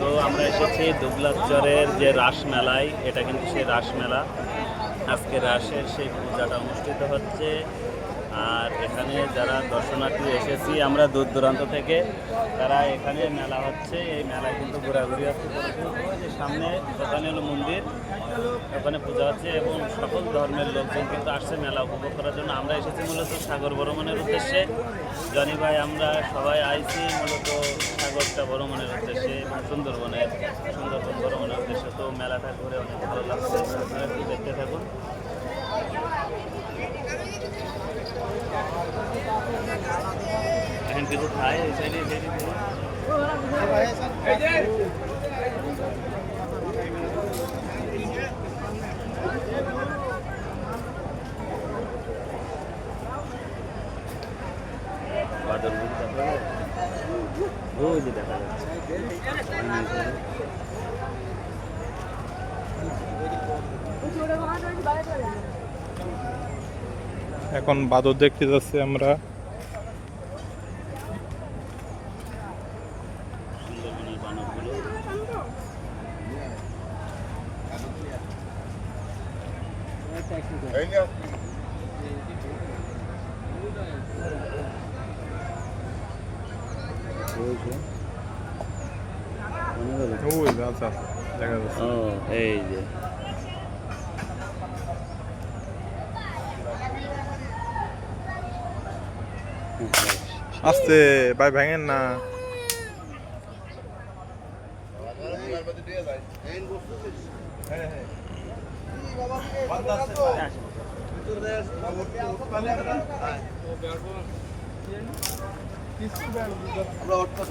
তো আমরা এসেছি দুবলাচরের যে রাস মেলায়, এটা কিন্তু সেই রাস মেলা। আজকে রাসের সেই পূজাটা অনুষ্ঠিত হচ্ছে আর এখানে যারা দর্শনার্থী এসেছি, আমরা দূর দূরান্ত থেকে, তারা এখানে মেলা হচ্ছে। এই মেলায় কিন্তু ঘোরাঘুরি হচ্ছে যে সামনে ওখানে হলো মন্দির, ওখানে পূজা হচ্ছে এবং সকল ধর্মের লোকজন কিন্তু আসছে মেলা উপভোগ করার জন্য। আমরা এসেছি মূলত সাগর ভ্রমণের উদ্দেশ্যে। জনি ভাই, আমরা সবাই আইছি মূলত সাগরটা ভ্রমণের উদ্দেশ্যে এবং সুন্দরবনের, সুন্দরবন ভ্রমণের উদ্দেশ্যে। তো মেলাটা ঘুরে অনেক ভালো লাগছে। দেখতে থাকুন। কিছু খায় এই সাইডে এই সাইডে দেখা দেখা এখন বাদর দেখতে যাচ্ছি আমরা সুন্দরবনের বানরগুলো ওই যে আচ্ছা দেখা যাচ্ছে ও এই যে আস্তে ভাই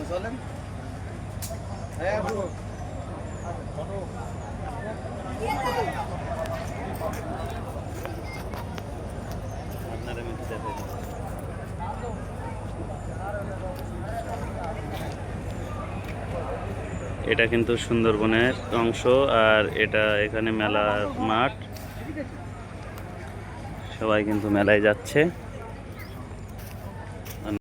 চলেন। না আপনারা মিলে দেখেন এটা কিন্তু সুন্দরবনের অংশ আর এটা এখানে মেলার মাঠ। সবাই কিন্তু মেলায় যাচ্ছে।